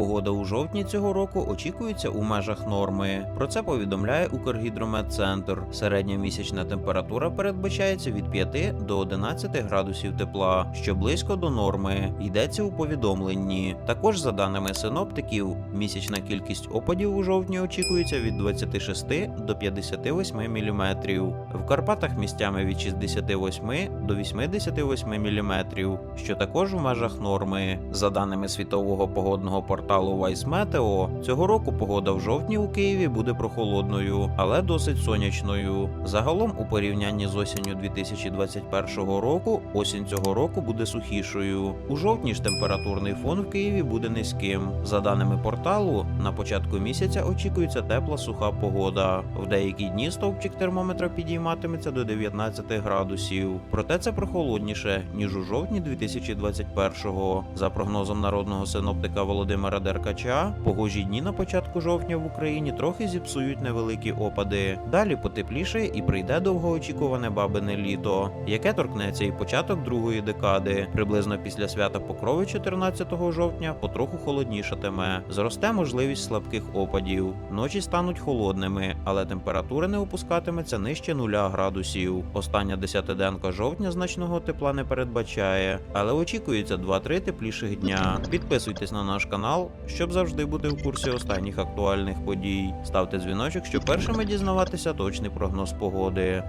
Погода у жовтні цього року очікується у межах норми. Про це повідомляє Укргідрометцентр. Середня місячна температура передбачається від 5 до 11 градусів тепла, що близько до норми. Йдеться у повідомленні. Також, за даними синоптиків, місячна кількість опадів у жовтні очікується від 26 до 58 мм. В Карпатах місцями від 68 до 88 мм, що також в межах норми. За даними світового погодного порталу Vice Meteo, цього року погода в жовтні у Києві буде прохолодною, але досить сонячною. Загалом, у порівнянні з осінню 2021 року, осінь цього року буде сухішою. У жовтні ж температурний фон в Києві буде низьким. За даними порталу, на початку місяця очікується тепла суха погода. В деякі дні стовпчик термометра підійматиметься до 19 градусів. Проте це прохолодніше ніж у жовтні 2021-го. За прогнозом народного синоптика Володимира Деркача, погожі дні на початку жовтня в Україні трохи зіпсують невеликі опади. Далі потепліше і прийде довгоочікуване бабине літо, яке торкнеться і початок другої декади. Приблизно після свята Покрови 14 жовтня потроху холоднішатиме. Зросте можливість слабких опадів. Ночі стануть холодними, але температура не опускатиметься нижче 0 градусів. Остання десятиденка жовтня значного тепла не передбачає, але очікується 2-3 тепліших дня. Підписуйтесь на наш канал, щоб завжди бути в курсі останніх актуальних подій. Ставте дзвіночок, щоб першими дізнаватися точний прогноз погоди.